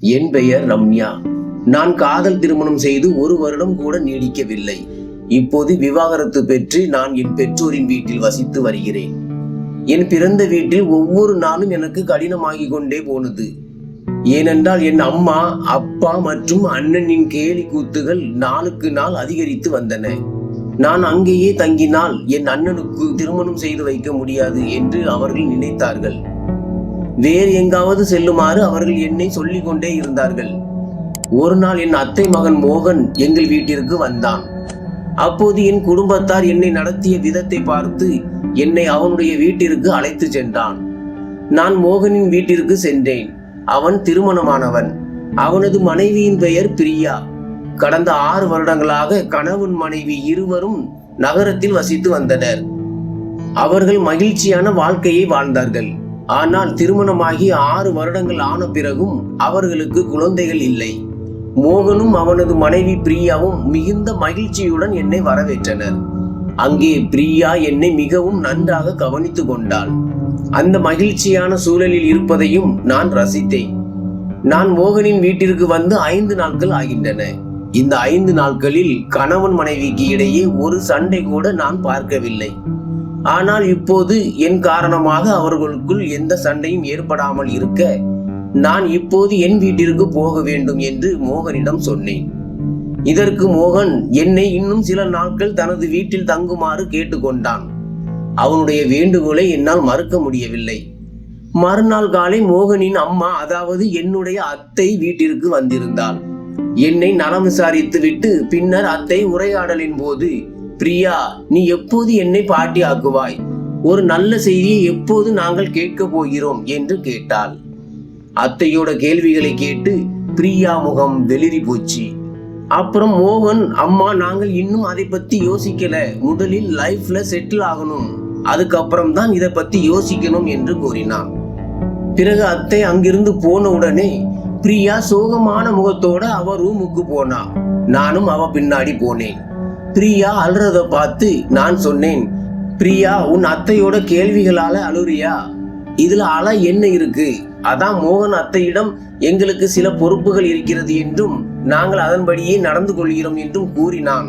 என் பெயர் ரம்யா. நான் காதல் திருமணம் செய்து ஒரு வருடம் கூட நீடிக்கவில்லை. இப்போது விவாகரத்து பெற்று நான் என் பெற்றோரின் வீட்டில் வசித்து வருகிறேன். என் பிறந்த வீட்டில் ஒவ்வொரு நாளும் எனக்கு கடினமாகிக் கொண்டே போனது. ஏனென்றால் என் அம்மா அப்பா மற்றும் அண்ணனின் கேலி கூத்துகள் நாளுக்கு நாள் அதிகரித்து வந்தன. நான் அங்கேயே தங்கினால் என் அண்ணனுக்கு திருமணம் செய்து வைக்க முடியாது என்று அவர்கள் நினைத்தார்கள். வேறு எங்காவது செல்லுமாறு அவர்கள் என்னை சொல்லிக் கொண்டே இருந்தார்கள். ஒரு நாள் என் அத்தை மகன் மோகன் எங்கள் வீட்டிற்கு வந்தான். அப்போது என் குடும்பத்தார் என்னை நடத்திய விதத்தை பார்த்து என்னை அவனுடைய வீட்டிற்கு அழைத்து சென்றான். நான் மோகனின் வீட்டிற்கு சென்றேன். அவன் திருமணமானவன். அவனது மனைவியின் பெயர் பிரியா. கடந்த ஆறு வருடங்களாக கணவன் மனைவி இருவரும் நகரத்தில் வசித்து வந்தனர். அவர்கள் மகிழ்ச்சியான வாழ்க்கையை வாழ்ந்தார்கள். ஆனால் திருமணமாகி ஆறு வருடங்கள் ஆன பிறகும் அவர்களுக்கு குழந்தைகள் இல்லை. மோகனும் அவனது மனைவி பிரியாவும் மிகுந்த மகிழ்ச்சியுடன் என்னை வரவேற்றனர். அங்கே பிரியா என்னை மிகவும் நன்றாக கவனித்து கொண்டாள். அந்த மகிழ்ச்சியான சூழலில் இருப்பதையும் நான் ரசித்தேன். நான் மோகனின் வீட்டிற்கு வந்து ஐந்து நாட்கள் ஆகின்றன. இந்த ஐந்து நாட்களில் கணவன் மனைவிக்கு இடையே ஒரு சண்டை கூட நான் பார்க்கவில்லை. ஆனால் இப்போது என் காரணமாக அவர்களுக்குள் எந்த சண்டையும் ஏற்படாமல் இருக்க நான் இப்போது என் வீட்டிற்கு போக வேண்டும் என்று மோகனிடம் சொன்னேன். இதற்கு மோகன் என்னை இன்னும் சில நாட்கள் தனது வீட்டில் தங்குமாறு கேட்டுக்கொண்டான். அவனுடைய வேண்டுகோளை என்னால் மறுக்க முடியவில்லை. மறுநாள் காலை மோகனின் அம்மா அதாவது என்னுடைய அத்தை வீட்டிற்கு வந்திருந்தாள். என்னை நலம் விசாரித்து விட்டு பின்னர் அத்தை உரையாடலின் போது பிரியா நீ எப்போது என்னை பாட்டி ஆக்குவாய் ஒரு நல்ல செய்தியை எப்போது நாங்கள் கேட்கப் போகிறோம்? என்று கேட்டாள். அத்தையோட கேள்விகளை கேட்டு பிரியா முகம் வெளிரி போச்சு. அப்புறம் மோகன் அம்மா நாங்கள் இன்னும் அதை பத்தி யோசிக்கல. முதலில் லைஃப்ல செட்டில் ஆகணும். அதுக்கப்புறம் தான் இதை பத்தி யோசிக்கணும் என்று கூறினான். பிறகு அத்தை அங்கிருந்து போன உடனே பிரியா சோகமான முகத்தோட அவ ரூமுக்கு போனா. நானும் அவ பின்னாடி போனேன். பிரியா அழுறத பார்த்து நான் சொன்னேன் பிரியா உன் அத்தையோட கேள்விகளால அழுறியா? இதுல அழ என்ன இருக்கு? அதான் மோகன் அத்தையிடம் எங்களுக்கு சில பொறுப்புகள் இருக்கிறது என்றும் நாங்கள் அதன்படியே நடந்து கொள்கிறோம் என்றும் கூறினான்.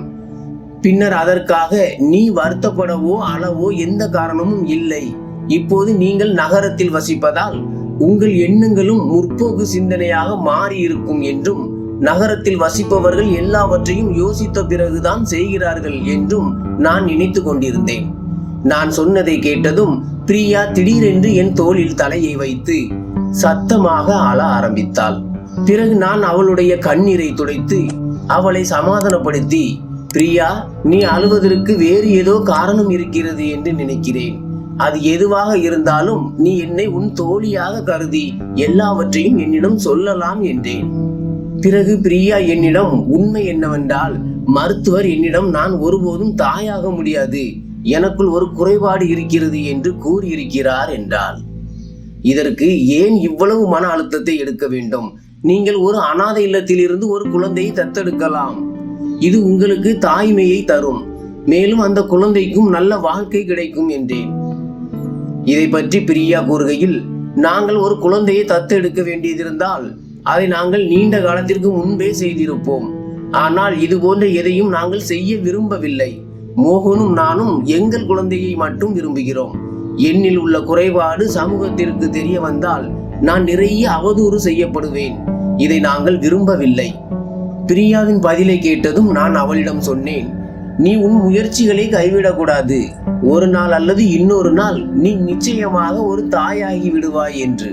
பின்னர் அதற்காக நீ வருத்தப்படவோ அளவோ எந்த காரணமும் இல்லை. இப்போது நீங்கள் நகரத்தில் வசிப்பதால் உங்கள் எண்ணங்களும் முற்போக்கு சிந்தனையாக மாறி இருக்கும் என்றும் நகரத்தில் வசிப்பவர்கள் எல்லாவற்றையும் யோசித்த பிறகுதான் செய்கிறார்கள் என்றும் நான் நினைத்து கொண்டிருந்தேன். நான் சொன்னதை கேட்டதும் பிரியா திடீரென்று என் தோளில் தலையை வைத்து சத்தமாக அழ ஆரம்பித்தாள். பிறகு நான் அவளுடைய கண்ணீரை துடைத்து அவளை சமாதானப்படுத்தி பிரியா நீ அழுவதற்கு வேறு ஏதோ காரணம் இருக்கிறது என்று நினைக்கிறேன். அது எதுவாக இருந்தாலும் நீ என்னை உன் தோழியாக கருதி எல்லாவற்றையும் என்னிடம் சொல்லலாம் என்றேன். பிறகு பிரியா என்னிடம் உண்மை என்னவென்றால் மருத்துவர் என்னிடம் நான் ஒருபோதும் தாயாக முடியாது. எனக்குள் ஒரு குறைபாடு இருக்கிறது என்று கூறியிருக்கிறார் என்றாள். இதற்கு ஏன் இவ்வளவு மன அழுத்தத்தை எடுக்க வேண்டும்? நீங்கள் ஒரு அனாதை இல்லத்திலிருந்து ஒரு குழந்தையை தத்தெடுக்கலாம். இது உங்களுக்கு தாய்மையை தரும். மேலும் அந்த குழந்தைக்கும் நல்ல வாழ்க்கை கிடைக்கும் என்றேன். இதை பற்றி பிரியா கூறுகையில் நாங்கள் ஒரு குழந்தையை தத்தெடுக்க வேண்டியதிருந்தால் அதை நாங்கள் நீண்ட காலத்திற்கு முன்பே செய்திருப்போம். ஆனால் இது போன்ற எதையும் நாங்கள் செய்ய விரும்பவில்லை. மோகனும் நானும் எங்கள் குழந்தையை மட்டும் விரும்புகிறோம். என்னில் உள்ள குறைபாடு சமூகத்திற்கு தெரிய வந்தால் நான் நிறைய அவதூறு செய்யப்படுவேன். இதை நாங்கள் விரும்பவில்லை. பிரியாவின் பதிலை கேட்டதும் நான் அவளிடம் சொன்னேன் நீ உன் முயற்சிகளை கைவிடக்கூடாது. ஒரு நாள் அல்லது இன்னொரு நாள் நீ நிச்சயமாக ஒரு தாயாகி விடுவாய் என்று.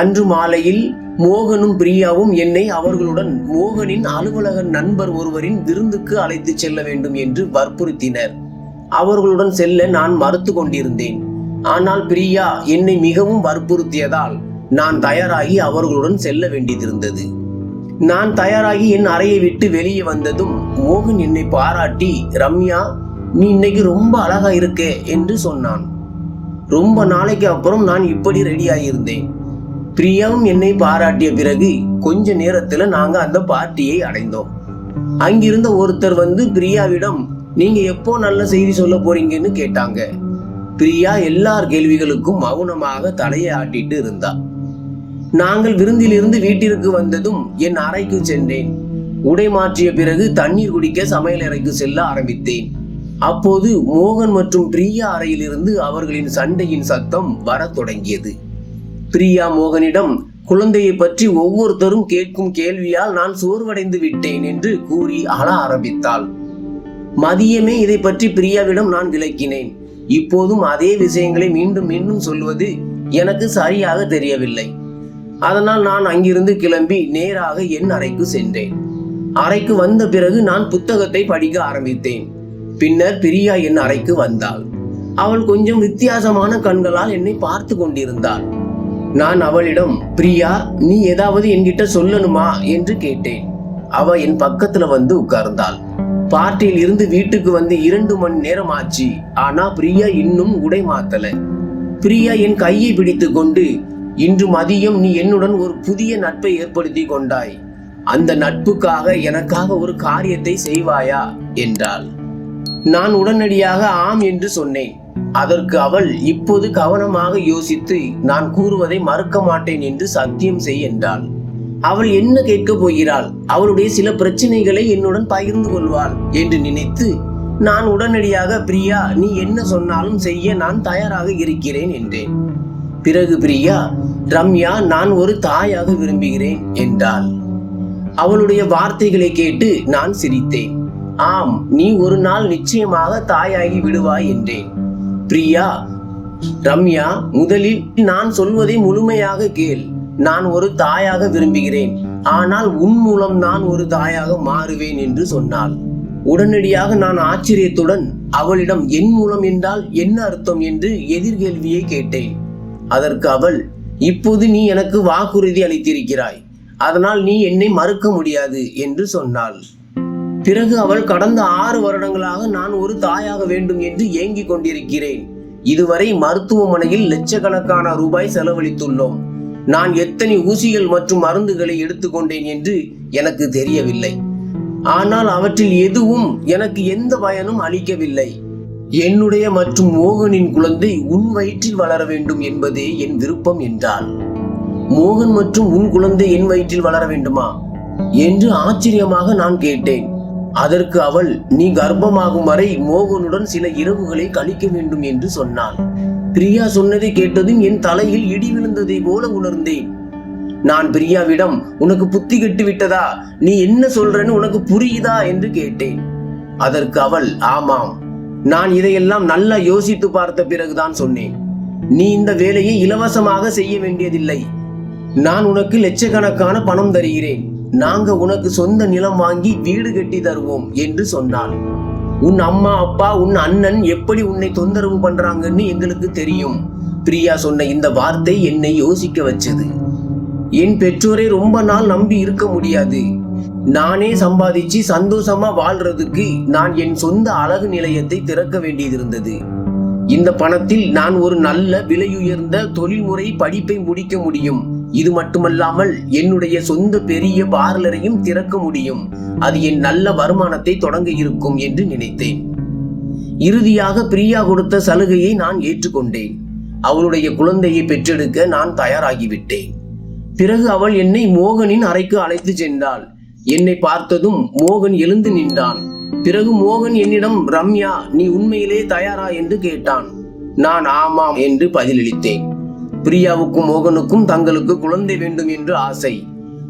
அன்று மாலையில் மோகனும் பிரியாவும் என்னை அவர்களுடன் மோகனின் அலுவலக நண்பர் ஒருவரின் விருந்துக்கு அழைத்துச் செல்ல வேண்டும் என்று வற்புறுத்தினர். அவர்களுடன் செல்ல நான் மறுத்து கொண்டிருந்தேன். ஆனால் பிரியா என்னை மிகவும் வற்புறுத்தியதால் நான் தயாராகி அவர்களுடன் செல்ல வேண்டியதிருந்தது நான் தயாராகி என் அறையை விட்டு வெளியே வந்ததும் மோகன் என்னை பாராட்டி ரம்யா நீ இன்னைக்கு ரொம்ப அழகா இருக்கே என்று சொன்னான். ரொம்ப நாளைக்கு அப்புறம் நான் இப்படி ரெடியாகியிருந்தேன் பிரியாவும் என்னை பாராட்டிய பிறகு கொஞ்ச நேரத்துல நாங்க அந்த பார்ட்டியை அடைந்தோம். அங்கிருந்த ஒருத்தர் வந்து பிரியாவிடம் நீங்க எப்போ நல்ல செய்தி சொல்ல போறீங்கன்னு கேட்டாங்க. பிரியா எல்லார் கேள்விகளுக்கும் மௌனமாக தலையை ஆட்டிட்டு இருந்தா. நாங்கள் விருந்திலிருந்து வீட்டிற்கு வந்ததும் என் அறைக்கு சென்றேன். உடை மாற்றிய பிறகு தண்ணீர் குடிக்க சமையல் அறைக்கு செல்ல ஆரம்பித்தேன். அப்போது மோகன் மற்றும் பிரியா அறையிலிருந்து அவர்களின் சண்டையின் சத்தம் வரத் தொடங்கியது. பிரியா மோகனிடம் குழந்தையை பற்றி ஒவ்வொருத்தரும் கேட்கும் கேள்வியால் நான் சோர்வடைந்து விட்டேன் என்று கூறி அழ ஆரம்பித்தாள். மதியமே இதை பற்றி பிரியாவிடம் நான் விளக்கினேன். இப்போதும் அதே விஷயங்களை மீண்டும் மீண்டும் சொல்வது எனக்கு சரியாக தெரியவில்லை. அதனால் நான் அங்கிருந்து கிளம்பி நேராக என் அறைக்கு சென்றேன். அறைக்கு வந்த பிறகு நான் புத்தகத்தை படிக்க ஆரம்பித்தேன். பின்னர் பிரியா என் அறைக்கு வந்தாள். அவள் கொஞ்சம் வித்தியாசமான கண்களால் என்னை பார்த்து கொண்டிருந்தாள். நான் அவளிடம் பிரியா நீ ஏதாவது என்கிட்ட சொல்லணுமா? என்று கேட்டேன். அவ என் பக்கத்துல வந்து உட்கார்ந்தாள். பார்ட்டியில் இருந்து வீட்டுக்கு வந்து இரண்டு மணி நேரம் ஆச்சு ஆனா பிரியா இன்னும் உடை மாத்தல. பிரியா என் கையை பிடித்து கொண்டு இன்று மதியம் நீ என்னுடன் ஒரு புதிய நட்பை ஏற்படுத்தி கொண்டாய். அந்த நட்புக்காக எனக்காக ஒரு காரியத்தை செய்வாயா? என்றாள். நான் உடனடியாக ஆம் என்று சொன்னேன். அதற்கு அவள் இப்போது கவனமாக யோசித்து நான் கூறுவதை மறுக்க மாட்டேன் என்று சத்தியம் செய் என்றாள். அவள் என்ன கேட்கப் போகிறாள்? அவளுடைய சில பிரச்சனைகளை என்னுடன் பகிர்ந்து கொள்வாள் என்று நினைத்து நான் உடனடியாக பிரியா நீ என்ன சொன்னாலும் செய்ய நான் தயாராக இருக்கிறேன் என்றேன். பிறகு பிரியா ரம்யா நான் ஒரு தாயாக விரும்புகிறேன் என்றாள். அவளுடைய வார்த்தைகளை கேட்டு நான் சிரித்தேன். ஆம் நீ ஒரு நாள் நிச்சயமாக தாயாகி விடுவாய் என்றேன். பிரியா ரம்யா முதலில் நான் சொல்வதை முழுமையாக கேள். நான் ஒரு தாயாக விரும்புகிறேன். ஆனால் உன் மூலம் நான் ஒரு தாயாக மாறுவேன் என்று சொன்னாள். உடனடியாக நான் ஆச்சரியத்துடன் அவளிடம் என் மூலம் என்றால் என்ன அர்த்தம்? என்று எதிர்கேள்வியை கேட்டேன். அதற்கு அவள் இப்போது நீ எனக்கு வாக்குறுதி அளித்திருக்கிறாய். அதனால் நீ என்னை மறுக்க முடியாது என்று சொன்னாள். பிறகு அவள் கடந்த ஆறு வருடங்களாக நான் ஒரு தாயாக வேண்டும் என்று ஏங்கிக் கொண்டிருக்கிறேன். இதுவரை மருத்துவமனையில் லட்சக்கணக்கான ரூபாய் செலவழித்துள்ளோம். நான் எத்தனை ஊசிகள் மற்றும் மருந்துகளை எடுத்துக்கொண்டேன் என்று எனக்கு தெரியவில்லை. ஆனால் அவற்றில் எதுவும் எனக்கு எந்த பயனும் அளிக்கவில்லை. என்னுடைய மற்றும் மோகனின் குழந்தை உன் வயிற்றில் வளர வேண்டும் என்பதே என் விருப்பம் என்றாள். மோகன் மற்றும் உன் குழந்தை என் வயிற்றில் வளர வேண்டுமா? என்று ஆச்சரியமாக நான் கேட்டேன். அதற்கு அவள் நீ கர்ப்பமாகும் வரை மோகனுடன் சில இரவுகளை கழிக்க வேண்டும் என்று சொன்னாள். பிரியா சொன்னதை கேட்டதும் என் தலையில் இடி விழுந்ததை போல உணர்ந்தேன். நான் பிரியாவிடம் உனக்கு புத்தி கெட்டு விட்டதா நீ என்ன சொல்றன்னு உனக்கு புரியுதா? என்று கேட்டேன். அதற்கு அவள் ஆமாம். நான் இதையெல்லாம் நல்லா யோசித்து பார்த்த பிறகுதான் சொன்னேன். நீ இந்த வேலையை இலவசமாக செய்ய வேண்டியதில்லை. நான் உனக்கு லட்சக்கணக்கான பணம் தருகிறேன். நாங்க உனக்கு சொந்த நிலம் வாங்கி வீடு கட்டி தருவோம் என்று சொன்னாள். உன் அம்மா அப்பா உன் அண்ணன் எப்படி உன்னை தொந்தரவு பண்றாங்கன்னு எங்களுக்கு தெரியும். பிரியா சொன்ன இந்த வார்த்தை என்னை யோசிக்க வச்சது. என் பெற்றோரை ரொம்ப நாள் நம்பி இருக்க முடியாது. நானே சம்பாதிச்சு சந்தோஷமா வாழ்றதுக்கு நான் என் சொந்த அழகு நிலையத்தை திறக்க வேண்டியதிருந்தது இந்த பணத்தில் நான் ஒரு நல்ல விலையுயர்ந்த தொழில்முறை படிப்பை முடிக்க முடியும். இது மட்டுமல்லாமல் என்னுடைய சொந்த பெரிய பார்லரையும் திறக்க முடியும். அது என் நல்ல வருமானத்தை தொடங்க இருக்கும் என்று நினைத்தேன். இறுதியாக பிரியா கொடுத்த சலுகையை நான் ஏற்றுக்கொண்டேன். அவளுடைய குழந்தையை பெற்றெடுக்க நான் தயாராகிவிட்டேன். பிறகு அவள் என்னை மோகனின் அறைக்கு அழைத்து சென்றாள். என்னை பார்த்ததும் மோகன் எழுந்து நின்றான். பிறகு மோகன் என்னிடம் ரம்யா நீ உண்மையிலே தயாரா? என்று கேட்டான். நான் ஆமாம் என்று பதிலளித்தேன். பிரியாவுக்கும் மோகனுக்கும் தங்களுக்கு குழந்தை வேண்டும் என்று ஆசை.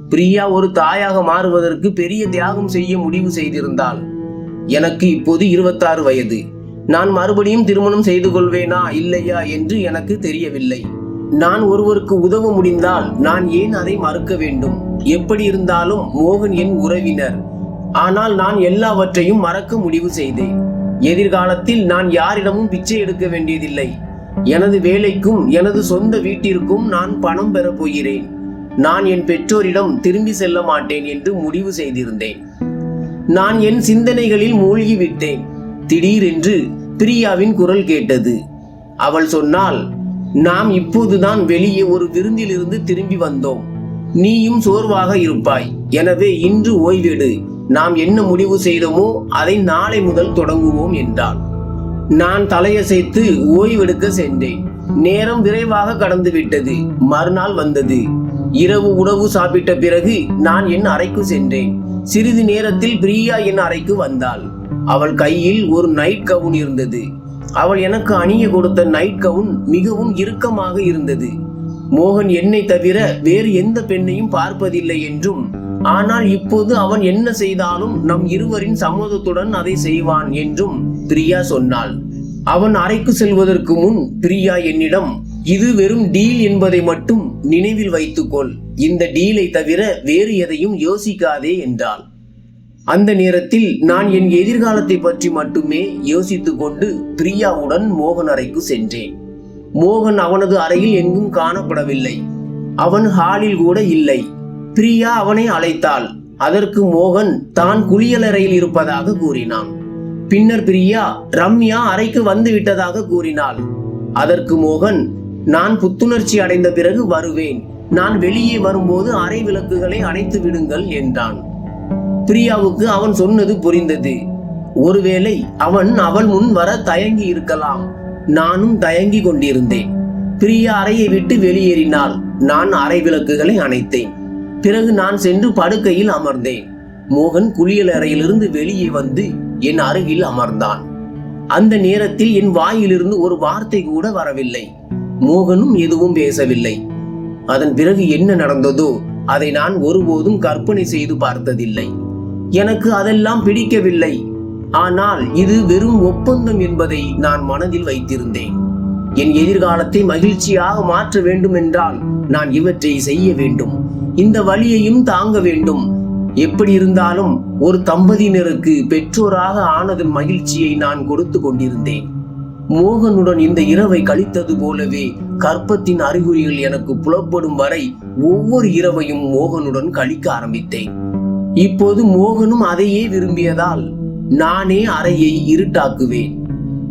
பிரியா ஒரு தாயாக மாறுவதற்கு பெரிய தியாகம் செய்ய முடிவு செய்திருந்தாள். எனக்கு இப்போது இருபத்தாறு வயது. நான் மறுபடியும் திருமணம் செய்து கொள்வேனா இல்லையா என்று எனக்கு தெரியவில்லை. நான் ஒருவருக்கு உதவ முடிந்தால் நான் ஏன் அதை மறுக்க வேண்டும்? எப்படி இருந்தாலும் மோகன் என் உறவினர். ஆனால் நான் எல்லாவற்றையும் மறக்க முடிவு செய்தேன். எதிர்காலத்தில் நான் யாரிடமும் பிச்சை எடுக்க வேண்டியதில்லை. எனது வேலைக்கும் எனது சொந்த வீட்டிற்கும் நான் பணம் பெறப் போகிறேன். நான் என் பெற்றோரிடம் திரும்பி செல்ல மாட்டேன் என்று முடிவு செய்திருந்தேன். நான் என் சிந்தனைகளில் மூழ்கிவிட்டேன். திடீரென்று பிரியாவின் குரல் கேட்டது. அவள் சொன்னால் நாம் இப்போதுதான் வெளியே ஒரு விருந்திலிருந்து திரும்பி வந்தோம். நீயும் சோர்வாக இருப்பாய். எனவே இன்று ஓய்வெடு. நாம் என்ன முடிவு செய்தோமோ அதை நாளை முதல் தொடங்குவோம் என்றாள். நான் தலையசைத்து ஓய்வெடுக்க சென்றேன். நேரம் விரைவாக கடந்து விட்டது. மறுநாள் வந்தது. இரவு உணவு சாப்பிட்ட பிறகு நான் என் அறைக்கு சென்றேன். சிறிது நேரத்தில் பிரியா என் அறைக்கு வந்தாள். அவள் கையில் ஒரு நைட் கவுன் இருந்தது. அவள் எனக்கு அணிய கொடுத்த நைட் கவுன் மிகவும் இறுக்கமாக இருந்தது. மோகன் என்னை தவிர வேறு எந்த பெண்ணையும் பார்ப்பதில்லை என்றும் ஆனால் இப்போது அவன் என்ன செய்தாலும் நம் இருவரின் சம்மதத்துடன் அதை செய்வான் என்றும் பிரியா சொன்னாள். அவன் அறைக்கு செல்வதற்கு முன் பிரியா என்னிடம் இது வெறும் டீல் என்பதை மட்டும் நினைவில் வைத்துக்கொள். இந்த டீலை தவிர வேறு எதையும் யோசிக்காதே என்றாள். அந்த நேரத்தில் நான் என் எதிர்காலத்தை பற்றி மட்டுமே யோசித்துக் கொண்டு பிரியாவுடன் மோகன் அறைக்கு சென்றேன். மோகன் அவனது அறையில் எங்கும் காணப்படவில்லை. அவன் ஹாலில் கூட இல்லை. பிரியா அவனை அழைத்தாள். அதற்கு மோகன் தான் குளியலறையில் இருப்பதாக கூறினான். பின்னர் பிரியா ரம்யா அறைக்கு வந்து விட்டதாக கூறினாள். அதற்கு மோகன் நான் புத்துணர்ச்சி அடைந்த பிறகு வருவேன். நான் வெளியே வரும்போது அறை விளக்குகளை அணைத்து விடுங்கள் என்றான். பிரியாவுக்கு அவன் சொன்னது புரிந்தது. ஒருவேளை அவன் அவள் முன் வர தயங்கி இருக்கலாம். நானும் தயங்கி கொண்டிருந்தேன். பிரியா அறையை விட்டு வெளியேறினாள். நான் அறை விளக்குகளை அணைத்தேன். பிறகு நான் சென்று படுக்கையில் அமர்ந்தேன். மோகன் குளியலறையிலிருந்து வெளியே வந்து என் அருகில் அமர்ந்தான். அந்த நேரத்தில் என் வாயிலிருந்து ஒரு வார்த்தை கூட வரவில்லை. மோகனும் எதுவும் பேசவில்லை. அதன் பிறகு என்ன நடந்ததோ அதை நான் ஒருபோதும் கற்பனை செய்து பார்த்ததில்லை. எனக்கு அதெல்லாம் பிடிக்கவில்லை. ஆனால் இது வெறும் ஒப்பந்தம் என்பதை நான் மனதில் வைத்திருந்தேன். என் எதிர்காலத்தை மகிழ்ச்சியாக மாற்ற வேண்டும் என்றால் நான் இவற்றை செய்ய வேண்டும். இந்த வழியையும் தாங்க வேண்டும். எப்படி இருந்தாலும் ஒரு தம்பதியினருக்கு பெற்றோராக ஆனதன் மகிழ்ச்சியை நான் கொடுத்து கொண்டிருந்தேன். மோகனுடன் இந்த இரவை கழித்தது போலவே கற்பத்தின் அறிகுறிகள் எனக்கு புலப்படும் வரை ஒவ்வொரு இரவையும் மோகனுடன் கழிக்க ஆரம்பித்தேன். இப்போது மோகனும் அதையே விரும்பியதால் நானே அறையை இருட்டாக்குவேன்.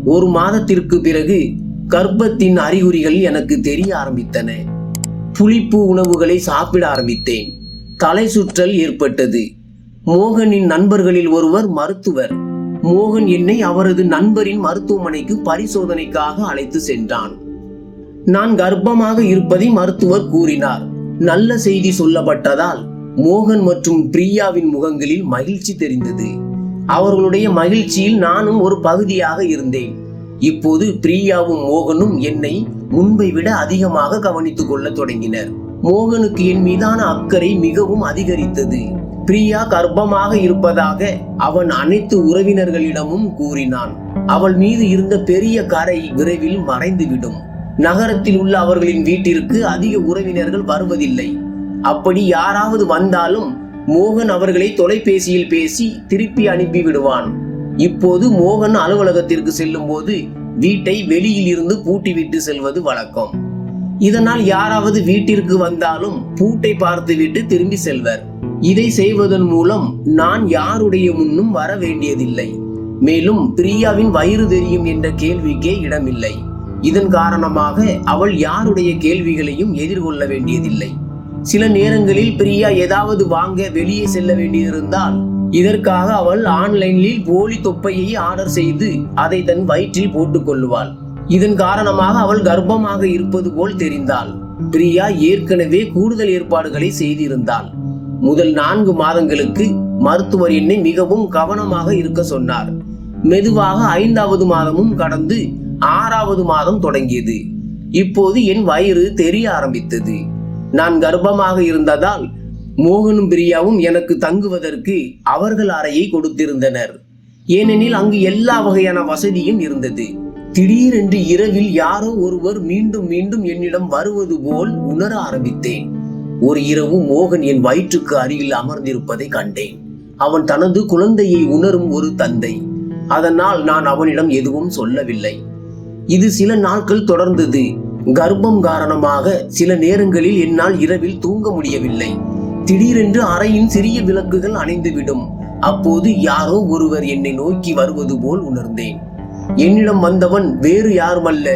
ஒரு மாதத்திற்கு பிறகு கர்ப்பத்தின் அறிகுறிகள் எனக்கு தெரிய ஆரம்பித்தன. புளிப்பு உணவுகளை சாப்பிட ஆரம்பித்தேன். தலை சுற்றல் ஏற்பட்டது. மோகனின் நண்பர்களில் ஒருவர் மருத்துவர். மோகன் என்னை அவரது நண்பரின் மருத்துவமனைக்கு பரிசோதனைக்காக அழைத்து சென்றான். நான் கர்ப்பமாக இருப்பதை மருத்துவர் கூறினார். நல்ல செய்தி சொல்லப்பட்டதால் மோகன் மற்றும் பிரியாவின் முகங்களில் மகிழ்ச்சி தெரிந்தது. அவர்களுடைய மகிழ்ச்சியில் நானும் ஒரு பகுதியாக இருந்தேன். இப்போது பிரியாவும் மோகனும் என்னை முன்பை விட அதிகமாக கவனித்துக் கொள்ள தொடங்கினர். மோகனுக்கு என் மீதான அக்கறை மிகவும் அதிகரித்தது. பிரியா கர்ப்பமாக இருப்பதாக அவன் அனைத்து உறவினர்களிடமும் கூறினான். அவள் மீது இருந்த பெரிய கரை விரைவில் மறைந்துவிடும். நகரத்தில் உள்ள அவர்களின் வீட்டிற்கு அதிக உறவினர்கள் வருவதில்லை. அப்படி யாராவது வந்தாலும் மோகன் அவர்களை தொலைபேசியில் பேசி திருப்பி அனுப்பி விடுவான் இப்போது மோகன் அலுவலகத்திற்கு செல்லும் போது வீட்டை வெளியில் இருந்து பூட்டிவிட்டு செல்வது வழக்கம். இதனால் யாராவது வீட்டிற்கு வந்தாலும் பூட்டை பார்த்துவிட்டு திரும்பி செல்வர். இதை செய்வதன் மூலம் நான் யாருடைய முன்னும் வர வேண்டியதில்லை. மேலும் பிரியாவின் வயிறு தெரியும் என்ற கேள்விக்கே இடமில்லை. இதன் காரணமாக அவள் யாருடைய கேள்விகளையும் எதிர்கொள்ள வேண்டியதில்லை. சில நேரங்களில் பிரியா ஏதாவது வாங்க வெளியே செல்ல வேண்டியிருந்தால் இதற்காக அவள் ஆன்லைனில் போலி தொப்பையை ஆர்டர் செய்து அதை தன் வயிற்றில் போட்டுக் கொள்ளுவாள் இதன் காரணமாக அவள் கர்ப்பமாக இருப்பது போல் தெரிந்தாள். பிரியா ஏற்கனவே கூடுதல் ஏற்பாடுகளை செய்திருந்தாள். முதல் நான்கு மாதங்களுக்கு மருத்துவர் என்னை மிகவும் கவனமாக இருக்க சொன்னார். மெதுவாக ஐந்தாவது மாதமும் கடந்து ஆறாவது மாதம் தொடங்கியது. இப்போது என் வயிறு தெரிய ஆரம்பித்தது. நான் கர்ப்பமாக இருந்ததால் மோகனும் பிரியாவும் எனக்கு தங்குவதற்கு அவர்கள் அறையை கொடுத்திருந்தனர். ஏனெனில் அங்கு எல்லா வகையான வசதியும் இருந்தது. திடீரென்று இரவில் யாரோ ஒருவர் மீண்டும் மீண்டும் என்னிடம் வருவது போல் உணர ஆரம்பித்தேன். ஒரு இரவு மோகன் என் வயிற்றுக்கு அருகில் அமர்ந்திருப்பதை கண்டேன். அவன் தனது குழந்தையை உணரும் ஒரு தந்தை. அதனால் நான் அவனிடம் எதுவும் சொல்லவில்லை. இது சில நாட்கள் தொடர்ந்தது. கர்ப்பம் காரணமாக சில நேரங்களில் என்னால் இரவில் தூங்க முடியவில்லை. திடீரென்று அறையின் சிறிய விளக்குகள் அணைந்துவிடும். அப்போது யாரோ ஒருவர் என்னை நோக்கி வருவது போல் உணர்ந்தேன். என்னிடம் வந்தவன் வேறு யாருமல்ல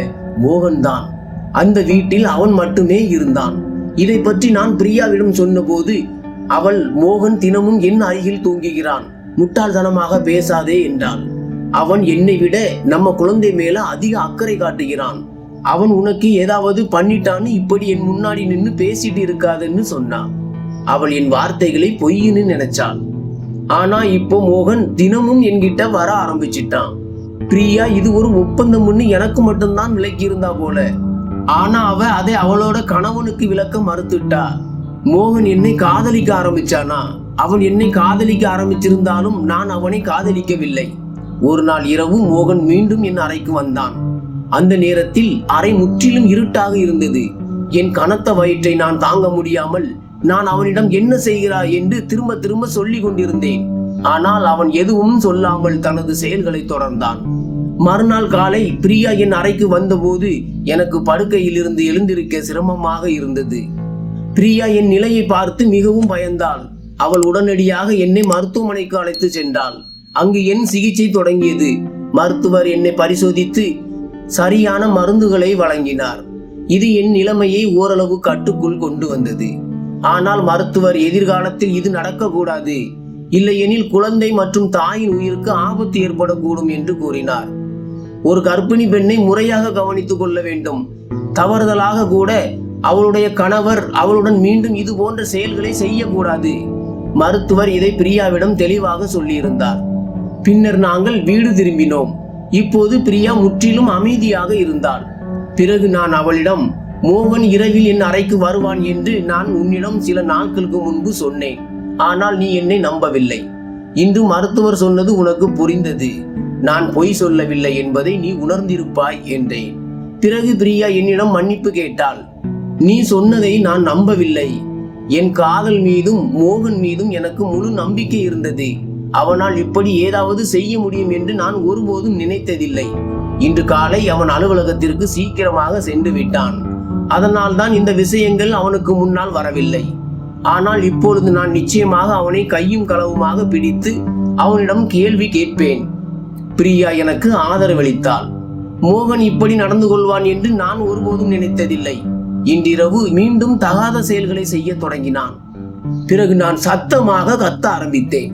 மோகன்தான். அந்த வீட்டில் அவன் மட்டுமே இருந்தான். இதை பற்றி நான் பிரியாவிடம் சொன்னபோது அவள் மோகன் தினமும் என் அருகில் தூங்குகிறான். முட்டாள்தனமாக பேசாதே என்றாள். அவன் என்னை விட நம்ம குழந்தை மேல அதிக அக்கறை காட்டுகிறான். அவன் உனக்கு ஏதாவது பண்ணிட்டான்னு இப்படி என் முன்னாடி நின்று பேசிட்டு இருக்காதுன்னு சொன்னான். அவள் என் வார்த்தைகளை பொய்ன்னு நினைச்சாள். ஆனா இப்போ மோகன் தினமும் என்கிட்ட வர ஆரம்பிச்சிட்டான். பிரியா இது ஒரு ஒப்பந்தம்னு எனக்கு மட்டும்தான் விலக்கி இருந்தா போல. ஆனா அவ அதை அவளோட கணவனுக்கு விளக்க மறுத்துட்டா. மோகன் என்னை காதலிக்க ஆரம்பிச்சானா? அவன் என்னை காதலிக்க ஆரம்பிச்சிருந்தாலும் நான் அவனை காதலிக்கவில்லை. ஒரு நாள் இரவு மோகன் மீண்டும் என் அறைக்கு வந்தான். அந்த நேரத்தில் அறை முற்றிலும் இருட்டாக இருந்தது. என் கனத்த வயிற்றை நான் தாங்க முடியாமல் நான் அவனிடம் என்ன செய்கிறாய் என்று திரும்ப திரும்ப சொல்லிக் கொண்டிருந்தேன். ஆனால் அவன் எதுவும் சொல்லாமல் தனது செயல்களை தொடர்ந்தான். மறுநாள் காலை பிரியா என் அறைக்கு வந்தபோது எனக்கு படுக்கையில் இருந்து எழுந்திருக்க சிரமமாக இருந்தது. பிரியா என் நிலையை பார்த்து மிகவும் பயந்தாள். அவள் உடனடியாக என்னை மருத்துவமனைக்கு அழைத்து சென்றாள். அங்கு என் சிகிச்சை தொடங்கியது. மருத்துவர் என்னை பரிசோதித்து சரியான மருந்துகளை வழங்கினார். இது என் நிலைமையை ஓரளவு கட்டுக்குள் கொண்டு வந்தது. ஆனால் மருத்துவர் எதிர்காலத்தில் இது நடக்கக்கூடாது. இல்லையெனில் குழந்தை மற்றும் தாயின் உயிருக்கு ஆபத்து ஏற்படக்கூடும் என்று கூறினார். ஒரு கர்ப்பிணி பெண்ணை முறையாக கவனித்துக் கொள்ள வேண்டும். தவறுதலாக கூட அவளுடைய கணவர் அவளுடன் மீண்டும் இது போன்ற செயல்களை செய்யக்கூடாது. மருத்துவர் இதை பிரியாவிடம் தெளிவாக சொல்லியிருந்தார். பின்னர் நாங்கள் வீடு திரும்பினோம். இப்போது பிரியா முற்றிலும் அமைதியாக இருந்தாள். பிறகு நான் அவளிடம் மோகன் இரவில் என் அறைக்கு வருவான் என்று நான் உன்னிடம் சில நாட்களுக்கு முன்பு சொன்னேன். ஆனால் நீ என்னை நம்பவில்லை. இன்று மருத்துவர் சொன்னது உனக்கு புரிந்தது. நான் பொய் சொல்லவில்லை என்பதை நீ உணர்ந்திருப்பாய் என்றேன். பிறகு பிரியா என்னிடம் மன்னிப்பு கேட்டாள். நீ சொன்னதை நான் நம்பவில்லை. என் காதல் மீதும் மோகன் மீதும் எனக்கு முழு நம்பிக்கை இருந்தது. அவனால் இப்படி ஏதாவது செய்ய முடியும் என்று நான் ஒருபோதும் நினைத்ததில்லை. இன்று காலை அவன் அலுவலகத்திற்கு சீக்கிரமாக சென்று விட்டான். அதனால் தான் இந்த விஷயங்கள் அவனுக்கு முன்னால் வரவில்லை. ஆனால் இப்பொழுது நான் நிச்சயமாக அவனை கையும் களவுமாக பிடித்து அவனிடம் கேள்வி கேட்பேன். பிரியா எனக்கு ஆதரவளித்தாள். மோகன் இப்படி நடந்து கொள்வான் என்று நான் ஒருபோதும் நினைத்ததில்லை. இன்றிரவு மீண்டும் தகாத செயல்களை செய்ய தொடங்கினான். பிறகு நான் சத்தமாக கத்த ஆரம்பித்தேன்.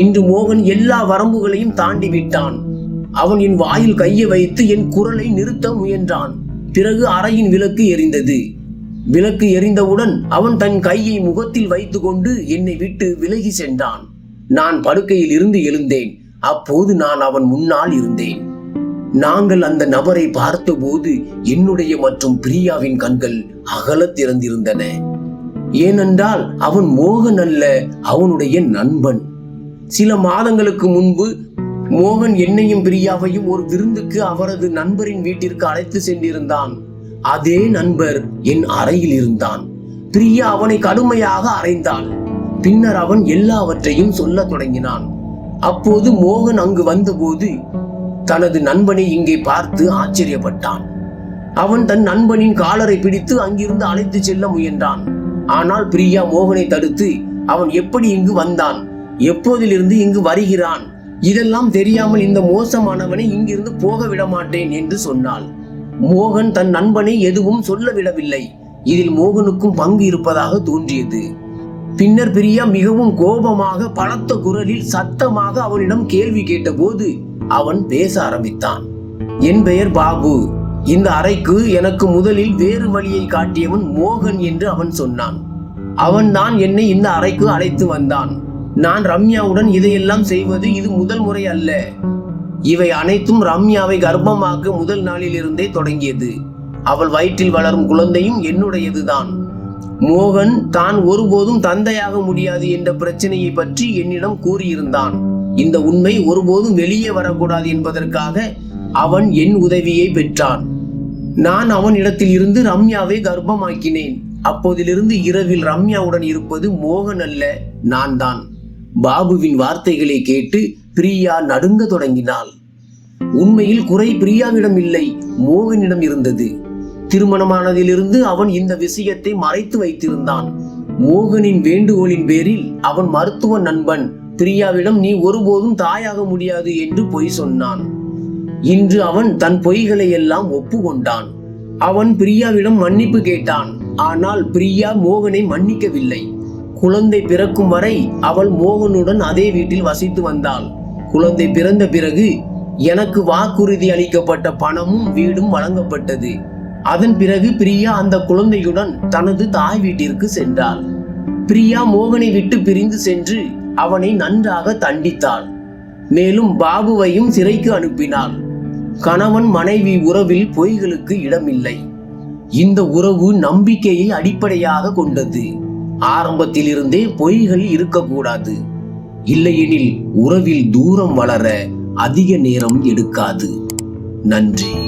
இன்று மோகன் எல்லா வரம்புகளையும் தாண்டி விட்டான். அவன் என் வாயில் கையை வைத்து என் குரலை நிறுத்த முயன்றான். பிறகு அறையின் விளக்கு எரிந்தது. விளக்கு எரிந்தவுடன் அவன் தன் கையை முகத்தில் வைத்துக்கொண்டு என்னை விட்டு விலகி சென்றான். நான் படுக்கையில் இருந்து எழுந்தேன். அப்போது நான் அவன் முன்னால் இருந்தேன். நாங்கள் அந்த நபரை பார்த்தபோது என்னுடைய மற்றும் பிரியாவின் கண்கள் அகலத் திறந்திருந்தன. ஏனென்றால் அவன் மோகன் அல்ல அவனுடைய நண்பன். சில மாதங்களுக்கு முன்பு மோகன் என்னையும் பிரியாவையும் ஒரு விருந்துக்கு அவரது நண்பரின் வீட்டிற்கு அழைத்து சென்றிருந்தான். அதே நண்பர் என் அறையில் இருந்தான். பிரியா அவனை கடுமையாக அறைந்தாள். பின்னர் அவன் எல்லாவற்றையும் சொல்லத் தொடங்கினான். அப்போது மோகன் அங்கு வந்தபோது தனது நண்பனை இங்கே பார்த்து ஆச்சரியப்பட்டான். அவன் தன் நண்பனின் காலரை பிடித்து அங்கிருந்து அழைத்து செல்ல முயன்றான். ஆனால் பிரியா மோகனை தடுத்து அவன் எப்படி இங்கு வந்தான்? எப்போதிலிருந்து இங்கு வருகிறான்? இதெல்லாம் தெரியாமல் இந்த மோசமானவனை இங்கிருந்து போக விட மாட்டேன் என்று சொன்னாள். மோகன் தன் நண்பனை எதுவும் சொல்ல விடவில்லை. இதில் மோகனுக்கும் பங்கு இருப்பதாக தோன்றியது. பின்னர் பிரியா மிகவும் கோபமாக பலத்த குரலில் சத்தமாக அவனிடம் கேள்வி கேட்டபோது அவன் பேச ஆரம்பித்தான். என் பெயர் பாபு. இந்த அறைக்கு எனக்கு முதலில் வேறு வழியை காட்டியவன் மோகன் என்று அவன் சொன்னான். அவன் தான் என்னை இந்த அறைக்கு அழைத்து வந்தான். நான் ரம்யாவுடன் இதையெல்லாம் செய்வது இது முதல் முறை அல்ல. இவை அனைத்தும் ரம்யாவை கர்ப்பமாக்க முதல் நாளிலிருந்தே தொடங்கியது. அவள் வயிற்றில் வளரும் குழந்தையும் என்னுடையதுதான். மோகன் தான் ஒருபோதும் தந்தையாக முடியாது என்ற பிரச்சனையை பற்றி என்னிடம் கூறியிருந்தான். இந்த உண்மை ஒருபோதும் வெளியே வரக்கூடாது என்பதற்காக அவன் என் உதவியை பெற்றான். நான் அவனிடத்தில் இருந்து ரம்யாவை கர்ப்பமாக்கினேன். அப்போதிலிருந்து இரவில் ரம்யாவுடன் இருப்பது மோகன் அல்ல நான் தான். பாபுவின் வார்த்தைகளை கேட்டு பிரியா நடுங்க தொடங்கினாள். உண்மையில் குறை பிரியாவிடம் இல்லை மோகனிடம் இருந்தது. திருமணமானதிலிருந்து அவன் இந்த விஷயத்தை மறைத்து வைத்திருந்தான். மோகனின் வேண்டுகோளின் பேரில் அவன் மருத்துவ நண்பன் பிரியாவிடம் நீ ஒருபோதும் தாயாக முடியாது என்று பொய் சொன்னான். இன்று அவன் தன் பொய்களை எல்லாம் ஒப்புக்கொண்டான். அவன் பிரியாவிடம் மன்னிப்பு கேட்டான். ஆனால் பிரியா மோகனை மன்னிக்கவில்லை. குழந்தை பிறக்கும் வரை அவள் மோகனுடன் அதே வீட்டில் வசித்து வந்தாள். குழந்தை பிறந்த பிறகு எனக்கு வாக்குறுதி அளிக்கப்பட்ட பணமும் வீடும் வழங்கப்பட்டது. அதன் பிறகு பிரியா அந்த குழந்தையுடன் தனது தாய் வீட்டிற்கு சென்றாள். பிரியா மோகனை விட்டு பிரிந்து சென்று அவனை நன்றாக தண்டித்தாள். மேலும் பாபுவையும் சிறைக்கு அனுப்பினாள். கணவன் மனைவி உறவில் பொய்களுக்கு இடமில்லை. இந்த உறவு நம்பிக்கையை அடிப்படையாக கொண்டது. ஆரம்பத்திலிருந்தே பொய்கள் இருக்கக்கூடாது. இல்லையெனில் உறவில் தூரம் வளர அதிக நேரம் எடுக்காது. நன்றி.